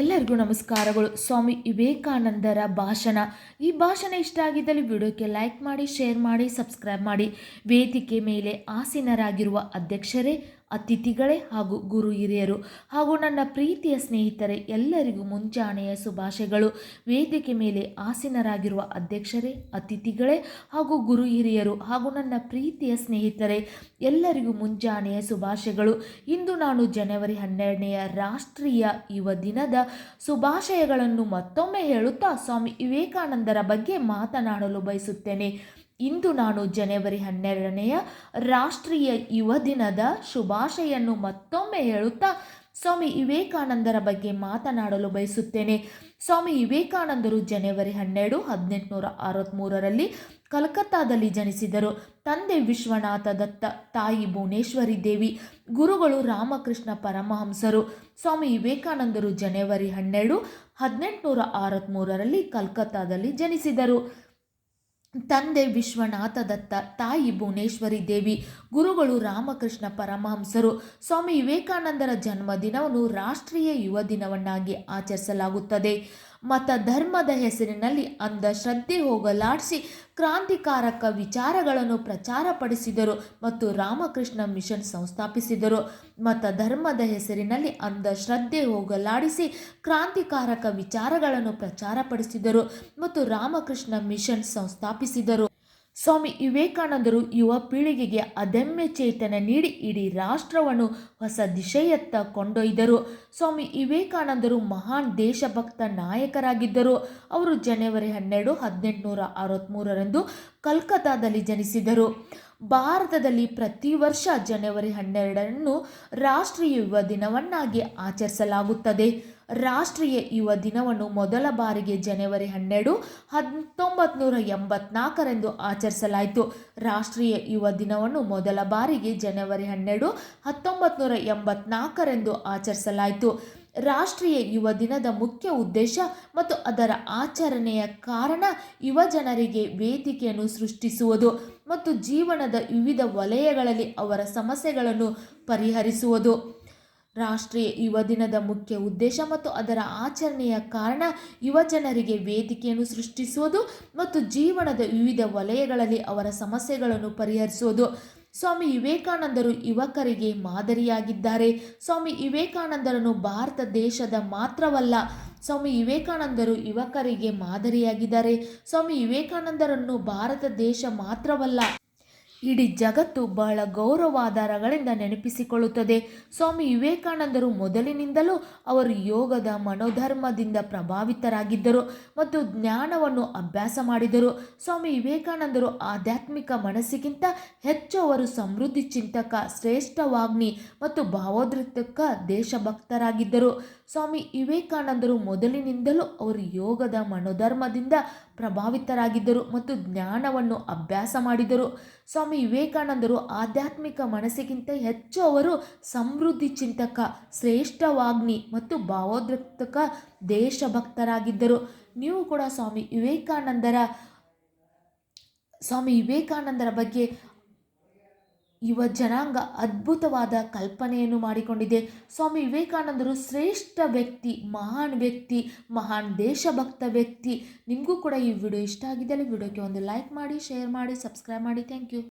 ಎಲ್ಲರಿಗೂ ನಮಸ್ಕಾರಗಳು. ಸ್ವಾಮಿ ವಿವೇಕಾನಂದರ ಭಾಷಣ. ಈ ಭಾಷಣ ಇಷ್ಟ ಆಗಿದ್ದಲ್ಲಿ ವಿಡಿಯೋಕ್ಕೆ ಲೈಕ್ ಮಾಡಿ, ಶೇರ್ ಮಾಡಿ, ಸಬ್ಸ್ಕ್ರೈಬ್ ಮಾಡಿ. ವೇದಿಕೆ ಮೇಲೆ ಆಸೀನರಾಗಿರುವ ಅಧ್ಯಕ್ಷರೇ ಅತಿಥಿಗಳೇ ಹಾಗೂ ಗುರು ಹಿರಿಯರು ಹಾಗೂ ನನ್ನ ಪ್ರೀತಿಯ ಸ್ನೇಹಿತರೆ, ಎಲ್ಲರಿಗೂ ಮುಂಜಾನೆಯ ಶುಭಾಶಯಗಳು. ವೇದಿಕೆ ಮೇಲೆ ಆಸೀನರಾಗಿರುವ ಅಧ್ಯಕ್ಷರೇ, ಅತಿಥಿಗಳೇ ಹಾಗೂ ಗುರು ಹಿರಿಯರು ಹಾಗೂ ನನ್ನ ಪ್ರೀತಿಯ ಸ್ನೇಹಿತರೆ, ಎಲ್ಲರಿಗೂ ಮುಂಜಾನೆಯ ಶುಭಾಶಯಗಳು. ಇಂದು ನಾನು ಜನವರಿ ಹನ್ನೆರಡನೆಯ ರಾಷ್ಟ್ರೀಯ ಯುವ ದಿನದ ಶುಭಾಶಯಗಳನ್ನು ಮತ್ತೊಮ್ಮೆ ಹೇಳುತ್ತಾ ಸ್ವಾಮಿ ವಿವೇಕಾನಂದರ ಬಗ್ಗೆ ಮಾತನಾಡಲು ಬಯಸುತ್ತೇನೆ. ಇಂದು ನಾನು ಜನವರಿ ಹನ್ನೆರಡನೆಯ ರಾಷ್ಟ್ರೀಯ ಯುವ ದಿನದ ಶುಭಾಶಯನ್ನು ಮತ್ತೊಮ್ಮೆ ಹೇಳುತ್ತಾ ಸ್ವಾಮಿ ವಿವೇಕಾನಂದರ ಬಗ್ಗೆ ಮಾತನಾಡಲು ಬಯಸುತ್ತೇನೆ. ಸ್ವಾಮಿ ವಿವೇಕಾನಂದರು ಜನವರಿ ಹನ್ನೆರಡು, ಹದಿನೆಂಟುನೂರ ಅರವತ್ತ್ಮೂರರಲ್ಲಿ ಕಲ್ಕತ್ತಾದಲ್ಲಿ ಜನಿಸಿದರು. ತಂದೆ ವಿಶ್ವನಾಥ ದತ್ತ, ತಾಯಿ ಭುವನೇಶ್ವರಿ ದೇವಿ, ಗುರುಗಳು ರಾಮಕೃಷ್ಣ ಪರಮಹಂಸರು. ಸ್ವಾಮಿ ವಿವೇಕಾನಂದರು ಜನವರಿ ಹನ್ನೆರಡು, ಹದಿನೆಂಟುನೂರ ಅರವತ್ತ್ಮೂರರಲ್ಲಿ ಕಲ್ಕತ್ತಾದಲ್ಲಿ ಜನಿಸಿದರು. ತಂದೆ ವಿಶ್ವನಾಥ ದತ್ತ, ತಾಯಿ ಭುವನೇಶ್ವರಿ ದೇವಿ, ಗುರುಗಳು ರಾಮಕೃಷ್ಣ ಪರಮಹಂಸರು, ಸ್ವಾಮಿ ವಿವೇಕಾನಂದರ ಜನ್ಮದಿನವನ್ನು ರಾಷ್ಟ್ರೀಯ ಯುವ ದಿನವನ್ನಾಗಿ ಆಚರಿಸಲಾಗುತ್ತದೆ. ಮತ ಧರ್ಮದ ಹೆಸರಿನಲ್ಲಿ ಅಂಧಶ್ರದ್ಧೆ ಹೋಗಲಾಡಿಸಿ ಕ್ರಾಂತಿಕಾರಕ ವಿಚಾರಗಳನ್ನು ಪ್ರಚಾರಪಡಿಸಿದರು ಮತ್ತು ರಾಮಕೃಷ್ಣ ಮಿಷನ್ ಸಂಸ್ಥಾಪಿಸಿದರು. ಮತ ಧರ್ಮದ ಹೆಸರಿನಲ್ಲಿ ಅಂಧಶ್ರದ್ಧೆ ಹೋಗಲಾಡಿಸಿ ಕ್ರಾಂತಿಕಾರಕ ವಿಚಾರಗಳನ್ನು ಪ್ರಚಾರಪಡಿಸಿದರು ಮತ್ತು ರಾಮಕೃಷ್ಣ ಮಿಷನ್ ಸಂಸ್ಥಾಪಿಸಿದರು. ಸ್ವಾಮಿ ವಿವೇಕಾನಂದರು ಯುವ ಪೀಳಿಗೆಗೆ ಅದಮ್ಯ ಚೇತನ ನೀಡಿ ಇಡೀ ರಾಷ್ಟ್ರವನ್ನು ಹೊಸ ದಿಶೆಯತ್ತ ಕೊಂಡೊಯ್ದರು. ಸ್ವಾಮಿ ವಿವೇಕಾನಂದರು ಮಹಾನ್ ದೇಶಭಕ್ತ ನಾಯಕರಾಗಿದ್ದರು. ಅವರು ಜನವರಿ ಹನ್ನೆರಡು ಹದಿನೆಂಟುನೂರ ಅರವತ್ತ್ಮೂರರಂದು ಕಲ್ಕತ್ತಾದಲ್ಲಿ ಜನಿಸಿದರು. ಭಾರತದಲ್ಲಿ ಪ್ರತಿ ವರ್ಷ ಜನವರಿ ಹನ್ನೆರಡರನ್ನು ರಾಷ್ಟ್ರೀಯ ಯುವ ದಿನವನ್ನಾಗಿ ಆಚರಿಸಲಾಗುತ್ತದೆ. ರಾಷ್ಟ್ರೀಯ ಯುವ ದಿನವನ್ನು ಮೊದಲ ಬಾರಿಗೆ ಜನವರಿ ಹನ್ನೆರಡು ಹತ್ತೊಂಬತ್ತು ನೂರ ಎಂಬತ್ನಾಲ್ಕರಂದು ಆಚರಿಸಲಾಯಿತು. ರಾಷ್ಟ್ರೀಯ ಯುವ ದಿನವನ್ನು ಮೊದಲ ಬಾರಿಗೆ ಜನವರಿ ಹನ್ನೆರಡು ಹತ್ತೊಂಬತ್ತು ನೂರ ಆಚರಿಸಲಾಯಿತು. ರಾಷ್ಟ್ರೀಯ ಯುವ ದಿನದ ಮುಖ್ಯ ಉದ್ದೇಶ ಮತ್ತು ಅದರ ಆಚರಣೆಯ ಕಾರಣ ಯುವ ಜನರಿಗೆ ವೇದಿಕೆಯನ್ನು ಸೃಷ್ಟಿಸುವುದು ಮತ್ತು ಜೀವನದ ವಿವಿಧ ವಲಯಗಳಲ್ಲಿ ಅವರ ಸಮಸ್ಯೆಗಳನ್ನು ಪರಿಹರಿಸುವುದು. ರಾಷ್ಟ್ರೀಯ ಯುವ ದಿನದ ಮುಖ್ಯ ಉದ್ದೇಶ ಮತ್ತು ಅದರ ಆಚರಣೆಯ ಕಾರಣ ಯುವ ಜನರಿಗೆ ವೇದಿಕೆಯನ್ನು ಸೃಷ್ಟಿಸುವುದು ಮತ್ತು ಜೀವನದ ವಿವಿಧ ವಲಯಗಳಲ್ಲಿ ಅವರ ಸಮಸ್ಯೆಗಳನ್ನು ಪರಿಹರಿಸುವುದು. ಸ್ವಾಮಿ ವಿವೇಕಾನಂದರು ಯುವಕರಿಗೆ ಮಾದರಿಯಾಗಿದ್ದಾರೆ. ಸ್ವಾಮಿ ವಿವೇಕಾನಂದರನ್ನು ಭಾರತ ದೇಶದ ಮಾತ್ರವಲ್ಲ, ಸ್ವಾಮಿ ವಿವೇಕಾನಂದರು ಯುವಕರಿಗೆ ಮಾದರಿಯಾಗಿದ್ದಾರೆ. ಸ್ವಾಮಿ ವಿವೇಕಾನಂದರನ್ನು ಭಾರತ ದೇಶ ಮಾತ್ರವಲ್ಲ ಇಡೀ ಜಗತ್ತು ಬಹಳ ಗೌರವಾಧಾರಗಳಿಂದ ನೆನಪಿಸಿಕೊಳ್ಳುತ್ತದೆ. ಸ್ವಾಮಿ ವಿವೇಕಾನಂದರು ಮೊದಲಿನಿಂದಲೂ ಅವರು ಯೋಗದ ಮನೋಧರ್ಮದಿಂದ ಪ್ರಭಾವಿತರಾಗಿದ್ದರು ಮತ್ತು ಜ್ಞಾನವನ್ನು ಅಭ್ಯಾಸ ಮಾಡಿದರು. ಸ್ವಾಮಿ ವಿವೇಕಾನಂದರು ಆಧ್ಯಾತ್ಮಿಕ ಮನಸ್ಸಿಗಿಂತ ಹೆಚ್ಚು ಅವರು ಸಮೃದ್ಧಿ ಚಿಂತಕ, ಶ್ರೇಷ್ಠ ವಾಗ್ಮಿ ಮತ್ತು ಭಾವೋದ್ರಿತಕ ದೇಶಭಕ್ತರಾಗಿದ್ದರು. ಸ್ವಾಮಿ ವಿವೇಕಾನಂದರು ಮೊದಲಿನಿಂದಲೂ ಅವರು ಯೋಗದ ಮನೋಧರ್ಮದಿಂದ ಪ್ರಭಾವಿತರಾಗಿದ್ದರು ಮತ್ತು ಜ್ಞಾನವನ್ನು ಅಭ್ಯಾಸ ಮಾಡಿದರು. ಸ್ವಾಮಿ ವಿವೇಕಾನಂದರು ಆಧ್ಯಾತ್ಮಿಕ ಮನಸ್ಸಿಗಿಂತ ಹೆಚ್ಚು ಅವರು ಸಮೃದ್ಧಿ ಚಿಂತಕ, ಶ್ರೇಷ್ಠವಾಗ್ನಿ ಮತ್ತು ಭಾವೋದ್ರಕ್ತಕ ದೇಶಭಕ್ತರಾಗಿದ್ದರು. ನೀವು ಕೂಡ ಸ್ವಾಮಿ ವಿವೇಕಾನಂದರ ಸ್ವಾಮಿ ವಿವೇಕಾನಂದರ ಬಗ್ಗೆ ಯುವ ಜನಾಂಗ ಅದ್ಭುತವಾದ ಕಲ್ಪನೆಯನ್ನು ಮಾಡಿಕೊಂಡಿದೆ. ಸ್ವಾಮಿ ವಿವೇಕಾನಂದರು ಶ್ರೇಷ್ಠ ವ್ಯಕ್ತಿ, ಮಹಾನ್ ವ್ಯಕ್ತಿ, ಮಹಾನ್ ದೇಶಭಕ್ತ ವ್ಯಕ್ತಿ. ನಿಮಗೂ ಕೂಡ ಈ ವಿಡಿಯೋ ಇಷ್ಟ ಆಗಿದ್ದಲ್ಲಿ ವಿಡಿಯೋಕ್ಕೆ ಒಂದು ಲೈಕ್ ಮಾಡಿ ಶೇರ್ ಮಾಡಿ ಸಬ್ಸ್ಕ್ರೈಬ್ ಮಾಡಿ. Thank you